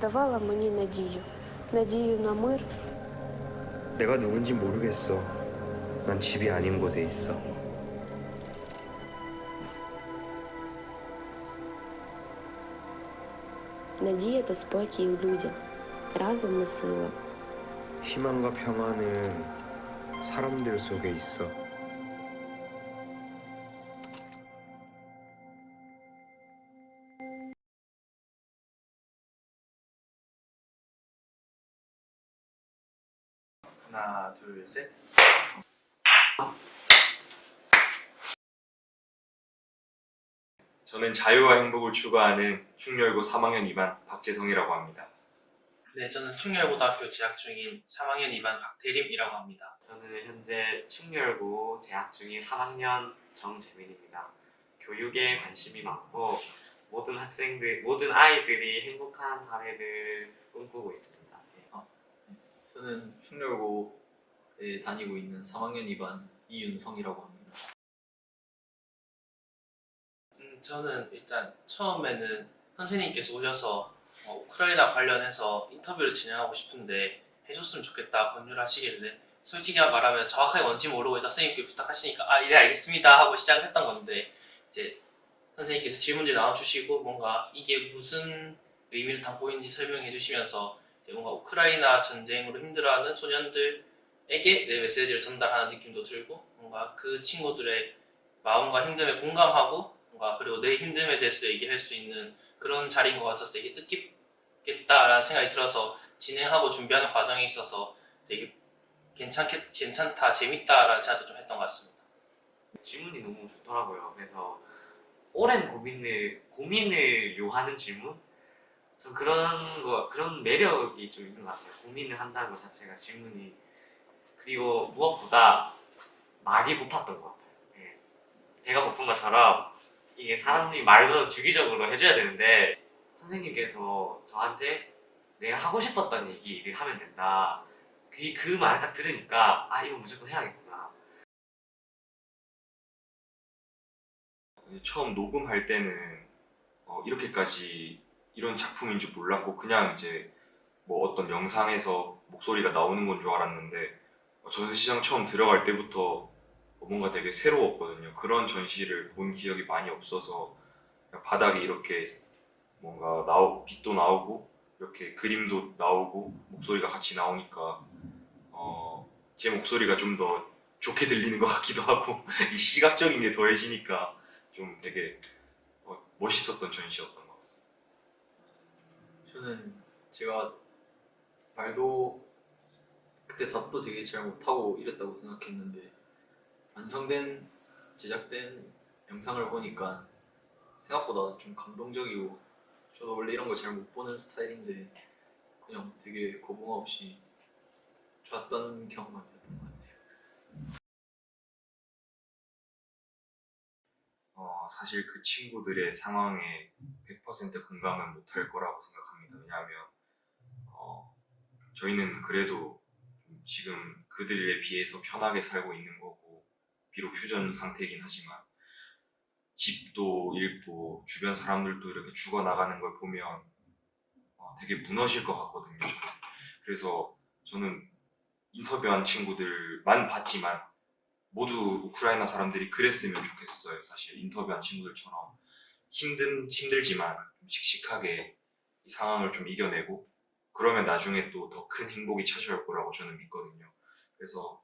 давала мені надію, надію на мир, 내가 누군지 모르겠어. 난 집이 아닌 곳에 있어. надія та спокій у людях. Разом ми сила. 희망과 평화는 사람들 속에 있어. 하나, 둘, 셋. 저는 자유와 행복을 추구하는 충렬고 3학년 2반 박재성이라고 합니다. 네, 저는 충렬고등학교 재학 중인 3학년 2반 박대림이라고 합니다. 저는 현재 충렬고 재학 중인 3학년 정재민입니다. 교육에 관심이 많고 모든 학생들, 모든 아이들이 행복한 사회를 꿈꾸고 있습니다. 네. 저는 충렬고에 다니고 있는 3학년 2반 이윤성이라고 합니다. 음, 저는 일단 처음에는 선생님께서 오셔서 어, 우크라이나 관련해서 인터뷰를 진행하고 싶은데 해줬으면 좋겠다 권유를 하시길래 솔직히 말하면 정확하게 뭔지 모르고 일단 선생님께 부탁하시니까 아, 네 알겠습니다 하고 시작을 했던 건데 이제 선생님께서 질문지 나와주시고 뭔가 이게 무슨 의미를 담고 있는지 설명해 주시면서 뭔가 우크라이나 전쟁으로 힘들어하는 소년들에게 내 메시지를 전달하는 느낌도 들고 뭔가 그 친구들의 마음과 힘듦에 공감하고 뭔가 그리고 내 힘듦에 대해서 얘기할 수 있는 그런 자리인 것 같아서 되게 뜻깊겠다라는 생각이 들어서 진행하고 준비하는 과정에 있어서 되게 괜찮겠, 괜찮다, 재밌다라는 생각도 좀 했던 것 같습니다. 질문이 너무 좋더라고요. 그래서 오랜 고민을 고민을 요하는 질문. 전 그런 거 그런 매력이 좀 있는 것 같아요. 고민을 한다는 것 자체가 질문이 그리고 무엇보다 말이 고팠던 것 같아요. 예. 배가 고픈 것처럼 이게 사람들이 말도 주기적으로 해줘야 되는데 선생님께서 저한테 내가 하고 싶었던 얘기를 하면 된다. 그, 그 말을 딱 들으니까 아 이거 무조건 해야겠구나. 처음 녹음할 때는 어, 이렇게까지 이런 작품인 줄 몰랐고 그냥 이제 뭐 어떤 영상에서 목소리가 나오는 건 줄 알았는데 어, 전시장 처음 들어갈 때부터 어, 뭔가 되게 새로웠거든요. 그런 전시를 본 기억이 많이 없어서 바닥에 이렇게 뭔가 나오 빛도 나오고 이렇게 그림도 나오고 목소리가 같이 나오니까 어, 제 목소리가 좀 더 좋게 들리는 것 같기도 하고 이 시각적인 게 더해지니까 좀 되게 어, 멋있었던 전시였던. 저는 제가 말도 그때 답도 되게 잘 못하고 이랬다고 생각했는데 완성된 제작된 영상을 보니까 생각보다 좀 감동적이고 저도 원래 이런 거 잘 못 보는 스타일인데 그냥 되게 거부감 없이 좋았던 같아요. 어, 사실 그 친구들의 상황에 100% 공감은 못할 거라고 생각합니다. 왜냐하면 어, 저희는 그래도 지금 그들에 비해서 편하게 살고 있는 거고 비록 휴전 상태이긴 하지만 집도 잃고 주변 사람들도 이렇게 죽어나가는 걸 보면 어, 되게 무너질 것 같거든요. 저는. 그래서 저는 인터뷰한 친구들만 봤지만 모두 우크라이나 사람들이 그랬으면 좋겠어요. 사실 인터뷰한 친구들처럼 힘든 힘들지만 좀 씩씩하게 이 상황을 좀 이겨내고 그러면 나중에 또 더 큰 행복이 찾아올 거라고 저는 믿거든요. 그래서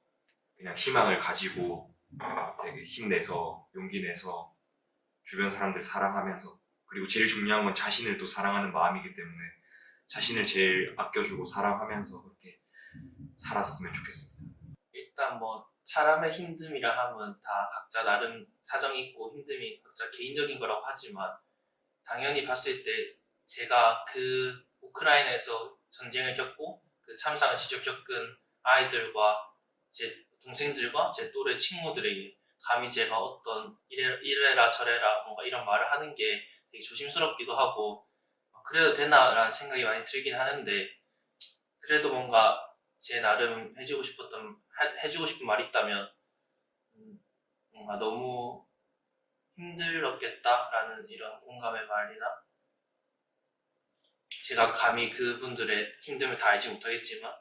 그냥 희망을 가지고 어, 되게 힘내서 용기 내서 주변 사람들 사랑하면서 그리고 제일 중요한 건 자신을 또 사랑하는 마음이기 때문에 자신을 제일 아껴주고 사랑하면서 그렇게 살았으면 좋겠습니다. 일단 뭐 사람의 힘듦이라 하면 다 각자 나름 사정이 있고 힘듦이 각자 개인적인 거라고 하지만 당연히 봤을 때 제가 그 우크라이나에서 전쟁을 겪고 그 참상을 직접 겪은 아이들과 제 동생들과 제 또래 친구들에게 감히 제가 어떤 이래, 이래라 저래라 뭔가 이런 말을 하는 게 되게 조심스럽기도 하고 그래도 되나라는 생각이 많이 들긴 하는데 그래도 뭔가 제 나름 해주고 싶었던 하- 해주고 싶은 말이 있다면 음, 뭔가 너무 힘들었겠다라는 이런 공감의 말이나 제가 감히 그분들의 힘듦을 다 알지 못하겠지만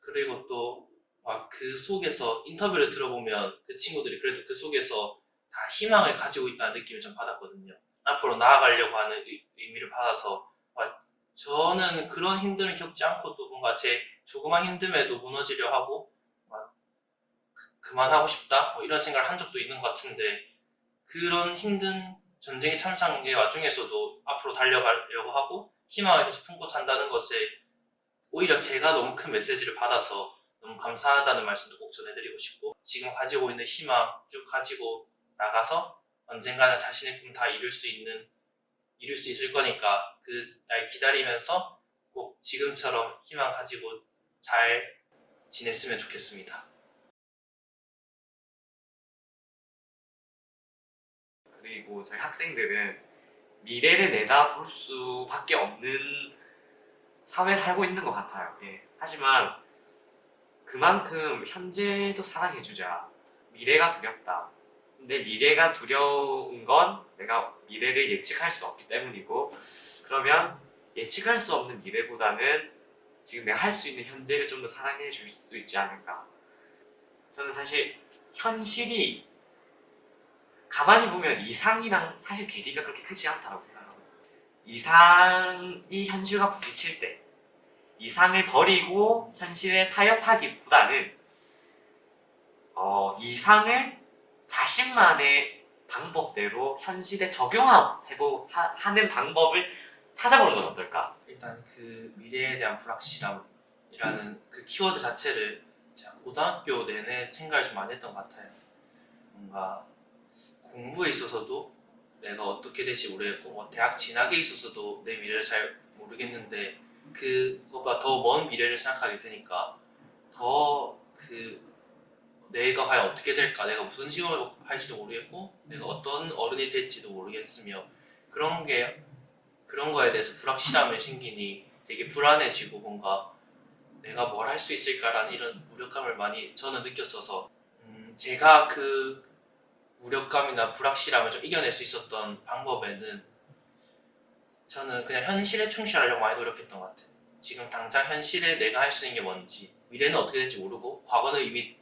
그리고 또 막 그 속에서 인터뷰를 들어보면 그 친구들이 그래도 그 속에서 다 희망을 가지고 있다는 느낌을 좀 받았거든요. 앞으로 나아가려고 하는 의, 의미를 받아서 아, 저는 그런 힘듦을 겪지 않고도 뭔가 제 조그만 힘듦에도 무너지려 하고 막 그- 그만하고 싶다 뭐 이런 생각을 한 적도 있는 것 같은데 그런 힘든 전쟁의 참상의 와중에서도 앞으로 달려가려고 하고 희망을 계속 품고 산다는 것에 오히려 제가 너무 큰 메시지를 받아서 너무 감사하다는 말씀도 꼭 전해드리고 싶고 지금 가지고 있는 희망 쭉 가지고 나가서 언젠가는 자신의 꿈 다 이룰 수 있는 이룰 수 있을 거니까 그 날 기다리면서 꼭 지금처럼 희망 가지고 잘 지냈으면 좋겠습니다. 그리고 저희 학생들은 미래를 내다볼 수밖에 없는 사회에 살고 있는 것 같아요. 예. 하지만 그만큼 현재도 사랑해주자. 미래가 두렵다. 근데 미래가 두려운 건 내가 미래를 예측할 수 없기 때문이고 그러면 예측할 수 없는 미래보다는 지금 내가 할 수 있는 현재를 좀 더 사랑해 줄 수 있지 않을까. 저는 사실 현실이 가만히 보면 이상이랑 사실 괴리가 그렇게 크지 않다고 생각하거든요. 이상이 현실과 부딪힐 때 이상을 버리고 현실에 타협하기보다는 어, 이상을 자신만의 방법대로 현실에 적용하고 하- 하는 방법을 찾아보는 건 어떨까? 일단 그 미래에 대한 불확실함이라는 그 키워드 자체를 제가 고등학교 내내 생각을 좀 많이 했던 것 같아요. 뭔가 공부에 있어서도 내가 어떻게 될지 모르겠고 뭐 대학 진학에 있어서도 내 미래를 잘 모르겠는데 그거보다 더 먼 미래를 생각하게 되니까 더 그 내가 과연 어떻게 될까 내가 무슨 직업을 할지도 모르겠고 내가 어떤 어른이 될지도 모르겠으며 그런 게 그런 거에 대해서 불확실함이 생기니 되게 불안해지고 뭔가 내가 뭘 할 수 있을까라는 이런 무력감을 많이 저는 느꼈어서 음, 제가 그 무력감이나 불확실함을 좀 이겨낼 수 있었던 방법에는 저는 그냥 현실에 충실하려고 많이 노력했던 것 같아요. 지금 당장 현실에 내가 할 수 있는 게 뭔지 미래는 어떻게 될지 모르고 과거는 이미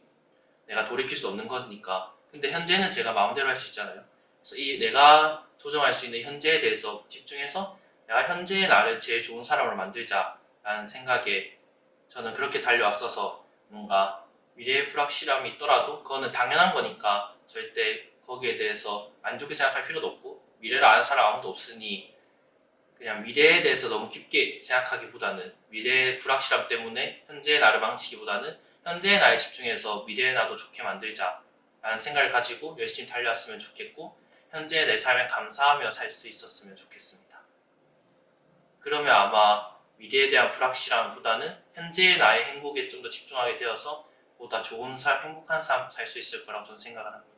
내가 돌이킬 수 없는 거니까 근데 현재는 제가 마음대로 할 수 있잖아요. 그래서 이 내가 조정할 수 있는 현재에 대해서 집중해서 내가 현재의 나를 제일 좋은 사람으로 만들자라는 생각에 저는 그렇게 달려왔어서 뭔가 미래의 불확실함이 있더라도 그거는 당연한 거니까 절대 거기에 대해서 안 좋게 생각할 필요도 없고 미래를 아는 사람 아무도 없으니 그냥 미래에 대해서 너무 깊게 생각하기보다는 미래의 불확실함 때문에 현재의 나를 망치기보다는 현재의 나에 집중해서 미래의 나도 좋게 만들자 라는 생각을 가지고 열심히 달려왔으면 좋겠고 현재의 내 삶에 감사하며 살 수 있었으면 좋겠습니다. 그러면 아마 미래에 대한 불확실함보다는 현재의 나의 행복에 좀 더 집중하게 되어서 보다 좋은 삶, 행복한 삶 살 수 있을 거라고 저는 생각을 합니다.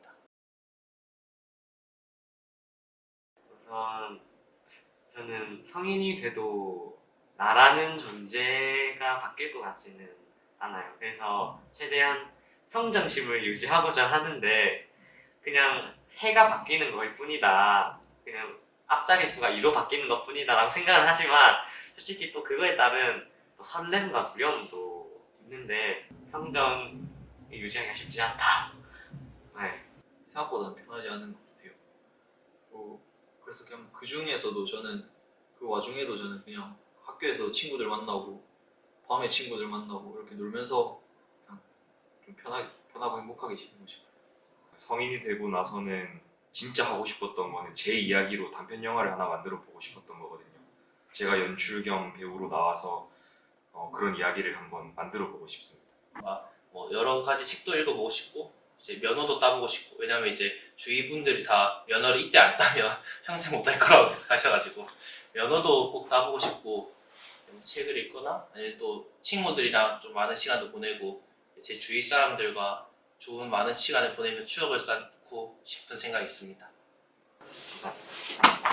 우선 저는 성인이 돼도 나라는 존재가 바뀔 것 같지는 않아요. 그래서 최대한 평정심을 유지하고자 하는데 그냥 해가 바뀌는 거일 뿐이다. 그냥 앞자리 수가 2로 바뀌는 것 뿐이다라고 생각은 하지만 솔직히 또 그거에 따른 또 설렘과 두려움도 있는데 평정 유지하기가 쉽지 않다. 네. 생각보다는 편하지 않은 것 같아요. 뭐 그래서 그냥 그 중에서도 저는 그 와중에도 저는 그냥 학교에서 친구들 만나고 밤에 친구들 만나고 이렇게 놀면서 그냥 좀 편하게 편하고 행복하게 지내고 싶어요. 성인이 되고 나서는 진짜 하고 싶었던 거는 제 이야기로 단편 영화를 하나 만들어 보고 싶었던 거거든요. 제가 연출 겸 배우로 나와서 어, 그런 이야기를 한번 만들어 보고 싶습니다. 뭐 여러 가지 책도 읽어보고 싶고 이제 면허도 따보고 싶고 왜냐면 이제 주위 분들이 다 면허를 이때 안 따면 평생 못할 거라고 계속 하셔가지고 면허도 꼭 따보고 싶고 책을 읽거나 아니면 또 친구들이랑 좀 많은 시간도 보내고 제 주위 사람들과 좋은 많은 시간을 보내며 추억을 쌓고 싶은 생각이 있습니다. 감사합니다.